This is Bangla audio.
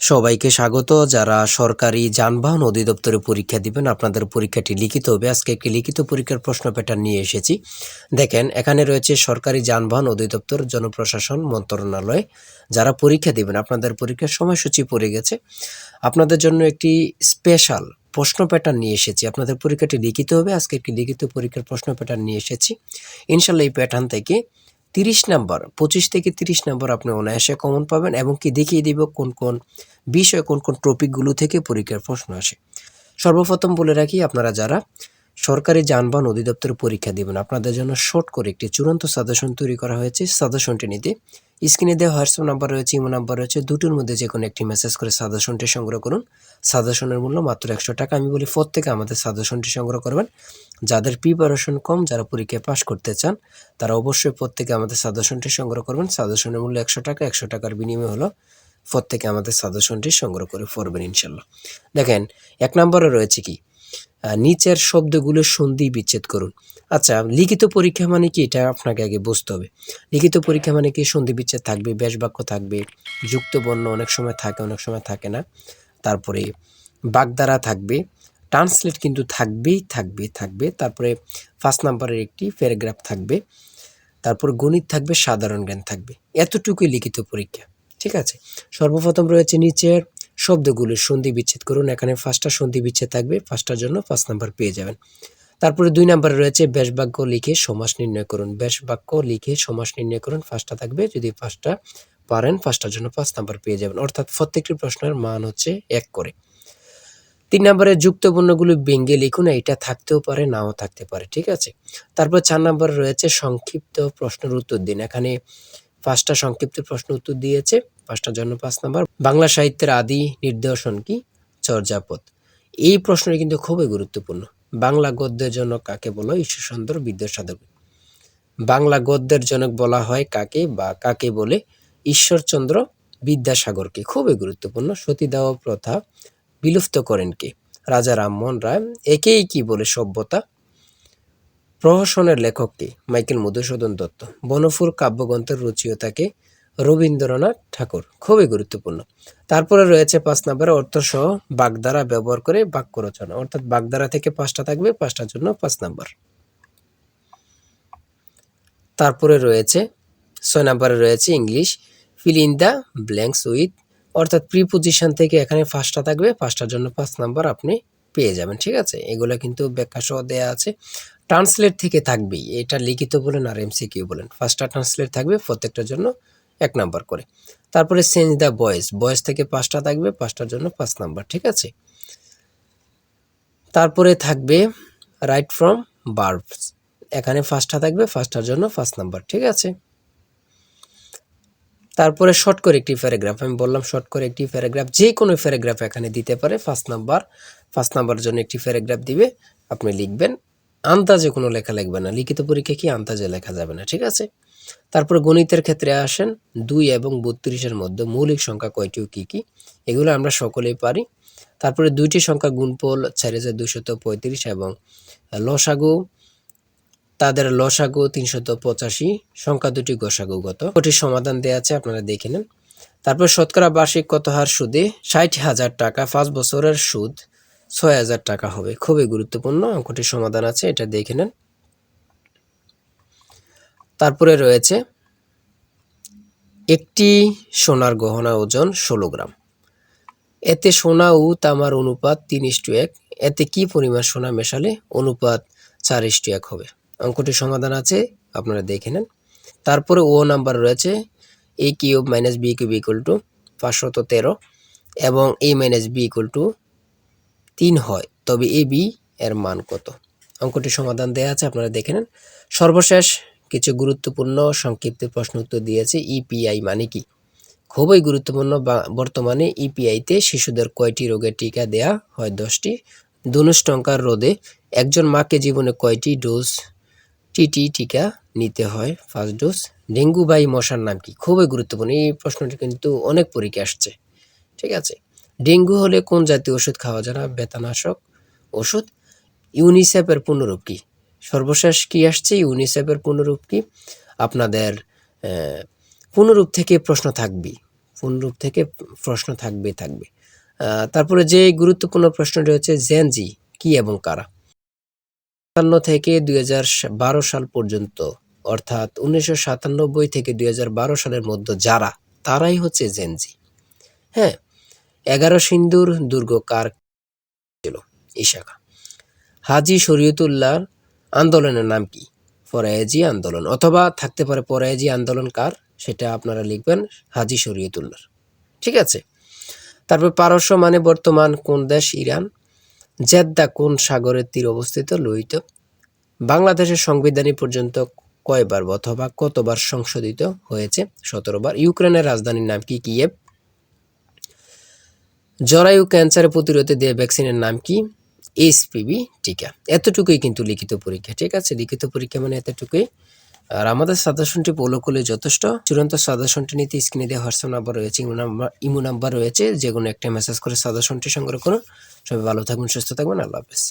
সবাইকে স্বাগত। যারা সরকারি যানবাহন অধিদপ্তরে পরীক্ষা দিবেন, আপনাদের পরীক্ষাটি লিখিত হবে। আজকে একটি লিখিত পরীক্ষার প্রশ্ন প্যাটার্ন নিয়ে এসেছি। দেখেন, এখানে রয়েছে সরকারি যানবাহন অধিদপ্তর, জনপ্রশাসন, মন্ত্রণালয়। যারা পরীক্ষা দিবেন, আপনাদের পরীক্ষার সময়সূচি পড়ে গেছে। আপনাদের জন্য একটি স্পেশাল প্রশ্ন প্যাটার্ন নিয়ে এসেছি। আপনাদের পরীক্ষাটি লিখিত হবে। আজকে একটি লিখিত পরীক্ষার প্রশ্ন প্যাটার্ন নিয়ে এসেছি। ইনশাল্লাহ এই প্যাটার্ন থেকে তিরিশ নাম্বার, পঁচিশ থেকে তিরিশ নাম্বার আপনি অনায়াসে কমন পাবেন এবং কি দেখিয়ে দিব কোন কোন বিষয়, কোন কোন টপিকগুলো থেকে পরীক্ষার প্রশ্ন আসে। সর্বপ্রথম বলে রাখি, আপনারা যারা সরকারি যানবাহন অধিদপ্তরে পরীক্ষা দেবেন আপনাদের জন্য শর্ট করে একটি চূড়ান্ত সাজেশন তৈরি করা হয়েছে। সাজেশনটি নিতে স্ক্রিনে দেওয়া হোয়াটসঅ্যাপ নাম্বার রয়েছে ইমো নাম্বার রয়েছে, দুটোর মধ্যে যে কোনো একটি মেসেজ করে সাজেশনটি সংগ্রহ করুন। সাজেশনের মূল্য মাত্র একশো টাকা। আমি বলি প্রত্যেকে আমাদের সাজেশনটি সংগ্রহ করবেন। যাদের প্রিপারেশন কম, যারা পরীক্ষায় পাশ করতে চান, তারা অবশ্যই প্রত্যেকে আমাদের সাজেশনটি সংগ্রহ করবেন। সাজেশনের মূল্য একশো টাকা। একশো টাকার বিনিময় হলো প্রত্যেকে আমাদের সাজেশনটি সংগ্রহ করে পড়বেন ইনশাল্লাহ দেখেন, এক নম্বরে রয়েছে কি? নিচের শব্দগুলো সন্ধি বিচ্ছেদ করুন। আচ্ছা লিখিত পরীক্ষা মানে কি? এটা আপনাকে আগে বুঝতে হবে। লিখিত পরীক্ষা মানে কি? সন্ধি বিচ্ছেদ থাকবে ব্যাস বাক্য থাকবে, যুক্ত বর্ণ অনেক সময় থাকে, অনেক সময় থাকে না। তারপরে বাগধারা থাকবে, ট্রান্সলেট কিন্তু থাকবেই, থাকবে থাকবে। তারপরে ফার্স্ট নাম্বারের একটি প্যারাগ্রাফ থাকবে। তারপর গণিত থাকবে, সাধারণ জ্ঞান থাকবে। এতটুকুই লিখিত পরীক্ষা, ঠিক আছে? সর্বপ্রথম রয়েছে নিচের শব্দগুলো সন্ধি বিচ্ছেদ করুন। এখানে ফার্স্টটা সন্ধি বিচ্ছেদ থাকবে। পাঁচটার জন্য পাঁচ নাম্বার পেয়ে যাবেন। তারপরে দুই নাম্বারে রয়েছে ব্যাস বাক্য লিখে সমাস নির্ণয় করুন। ব্যাস বাক্য লিখে সমাস নির্ণয় করুন। ফার্স্টটা থাকবে। যদি পাঁচটা পারেন, পাঁচটার জন্য পাঁচ নাম্বার পেয়ে যাবেন। অর্থাৎ প্রত্যেকটি প্রশ্নের মান হচ্ছে এক করে। তিন নম্বরে যুক্ত বর্ণগুলো ব্যঙ্গে লিখুন। এটা থাকতেও পারে, নাও থাকতে পারে। ঠিক আছে? তারপর চার নম্বরে রয়েছে সংক্ষিপ্ত প্রশ্নের উত্তর দিন। এখানে পাঁচটা সংক্ষিপ্ত প্রশ্ন উত্তর দিয়েছে। পাঁচটার জন্য পাঁচ নাম্বার। বাংলা সাহিত্যের আদি নির্দেশন কি? চর্যাপদ। এই প্রশ্নটি কিন্তু খুবই গুরুত্বপূর্ণ। বাংলা গদ্যের জন্য কাকে বলো? ঈশ্বরচন্দ্র বিদ্যাসাগর। বাংলা গদ্যের জনক বলা হয় কাকে বা কাকে বলে? ঈশ্বরচন্দ্র বিদ্যাসাগরকে। খুবই গুরুত্বপূর্ণ। সতীদাহ প্রথা বিলুপ্ত করেন কে? রাজা রামমোহন রায়। একেই কি বলে? সভ্যতা। প্রহসনের লেখক কে? মাইকেল মধুসূদন দত্ত। বনফুর কাব্যগ্রন্থের রচয়িতাকে রবীন্দ্রনাথ ঠাকুর, খুবই গুরুত্বপূর্ণ। তারপরে রয়েছে পাঁচ নম্বরে অর্থ সহ বাগধারা ব্যবহার করে বাক্য রচনা। অর্থাৎ বাগধারা থেকে পাঁচটা থাকবে, পাঁচটার জন্য পাঁচ নম্বর। তারপরে রয়েছে, ছয় নম্বরে রয়েছে English, fill in the blanks with, অর্থাৎ প্রিপোজিশন থেকে এখানে পাঁচটা থাকবে, পাঁচটার জন্য পাঁচ নাম্বার আপনি পেয়ে যাবেন, ঠিক আছে? এগুলো কিন্তু ব্যাখ্যা সহ দেওয়া আছে। ট্রান্সলেট থেকে থাকবেই, এটা লিখিত বলেন আর এমসিকিউ বলেন। ফার্স্টটা ট্রান্সলেট থাকবে, প্রত্যেকটার জন্য এক নাম্বার করে। তারপরে চেঞ্জ দ্য বয়েস বয়েস থেকে পাঁচটা থাকবে, পাঁচটার জন্য পাঁচ নাম্বার, ঠিক আছে? তারপরে থাকবে রাইট ফ্রম বার্বস এখানে ফার্স্টটা থাকবে ফার্স্টটার জন্য পাঁচ নাম্বার, ঠিক আছে? তারপরে শর্ট করে একটি প্যারাগ্রাফ আমি বললাম শর্ট করে একটি প্যারাগ্রাফ যে কোনো প্যারাগ্রাফ এখানে দিতে পারে ফার্স্ট নাম্বার ফার্স্ট নাম্বারের জন্য একটি প্যারাগ্রাফ দিবে, আপনি লিখবেন, আন্দাজে কোনো লেখা লিখবে না, লিখিত পরীক্ষা কি আন্দাজে লেখা যাবে না, ঠিক আছে? তারপরে গণিতের ক্ষেত্রে আসেন দুই এবং বত্রিশের মধ্যে মৌলিক সংখ্যা কয়টি কী কী? এগুলো আমরা সকলেই পারি। তারপরে দুইটি সংখ্যা গুণফল চার হাজার দুশত পঁয়ত্রিশ এবং লসাগু, তাদের লসাগু তিনশত পঁচাশি, সংখ্যা দুটি গোসাগুগত ওটির সমাধান দেওয়া আছে আপনারা দেখে নেন। তারপর শতকরা বার্ষিক কত হার সুদে? ষাট হাজার টাকা, পাঁচ বছরের সুদ ছয় হাজার টাকা হবে। খুবই গুরুত্বপূর্ণ, অঙ্কটির সমাধান আছে, এটা দেখে নেন। তারপরে রয়েছে একটি সোনার গহনা ওজন ষোলো গ্রাম। এতে সোনা ও তামার অনুপাত তিন ইস্টু এক। এতে কি পরিমাণ সোনা মেশালে অনুপাত চার ইস্টু এক হবে? অঙ্কটির সমাধান আছে, আপনারা দেখে নেন। তারপরে ও নাম্বার রয়েছে A cube minus B cube equal to পাঁচশত তেরো এবং A minus B equal to তিন হয়, তবে এ বি এর মান কত? অঙ্কটির সমাধান দেওয়া আছে, আপনারা দেখে নেন। সর্বশেষ কিছু গুরুত্বপূর্ণ সংক্ষিপ্ত প্রশ্ন উত্তর দিয়েছে ইপিআই মানে কি? খুবই গুরুত্বপূর্ণ বর্তমানে ইপিআইতে শিশুদের কয়টি রোগের টিকা দেয়া হয়? দশটি। ধনুষ টঙ্কার রোদে একজন মাকে জীবনে কয়টি ডোজ টিটি টিকা নিতে হয়? First dose. ডেঙ্গু বাই মশার নাম কি? খুবই গুরুত্বপূর্ণ। এই প্রশ্নটি কিন্তু অনেক পরীক্ষা আসছে। ঠিক আছে। ডেঙ্গু হলে কোন জাতীয় ওষুধ খাওয়া যায় না? বেতানাশক ওষুধ। ইউনিসেফের পুনরূপ কি? সর্বশেষ কি আসছে? ইউনিসেফের পুনরূপ কি? আপনাদের পুনরূপ থেকে প্রশ্ন থাকবে পূর্ণরূপ থেকে প্রশ্ন থাকবে থাকবে তারপরে যে গুরুত্বপূর্ণ প্রশ্নটি হচ্ছে, জেনজি কি এবং কারা? সাতান্ন থেকে দুই সাল পর্যন্ত, অর্থাৎ উনিশশো সাতানব্বই থেকে দুই হাজার বারো সালের মধ্যে যারা, তারাই হচ্ছে জেনজি। হ্যাঁ এগারো সিন্দুর দুর্গ কার ছিল? ইশাখা হাজি শরীয়তুল্লাহর আন্দোলনের নাম কি? ফরায়েজি আন্দোলন অথবা থাকতে পারে ফরায়েজি আন্দোলন কার? সেটা আপনারা লিখবেন হাজি শরীয়তুল্লাহর। ঠিক আছে? তারপর পারস্য মানে বর্তমান কোন দেশ? ইরান। জেদ্দা কোন সাগরের তীর অবস্থিত? লোহিত। বাংলাদেশের সংবিধানই পর্যন্ত কয়বার অথবা কতবার সংশোধিত হয়েছে? সতেরো বার ইউক্রেনের রাজধানীর নাম কি? কিয়েভ। জরায়ু ক্যান্সারের প্রতিরোধে দেয় ভ্যাকসিনের নাম কি? এইচপিভি টিকা এতটুকুই কিন্তু লিখিত পরীক্ষা, ঠিক আছে? লিখিত পরীক্ষা মানে এতটুকুই। আর আমাদের সাজেশনটি ফলো করলে যথেষ্ট। চূড়ান্ত সাজেশনটি নিতে স্ক্রিনে দেওয়া হোয়াটসঅ্যাপ নাম্বার রয়েছে, ইমো নাম্বার ইমো নাম্বার রয়েছে। যে কোনো একটা মেসেজ করে সাজেশনটি সংগ্রহ করুন। সবাই ভালো থাকবেন, সুস্থ থাকবেন। আল্লাহ হাফেজ।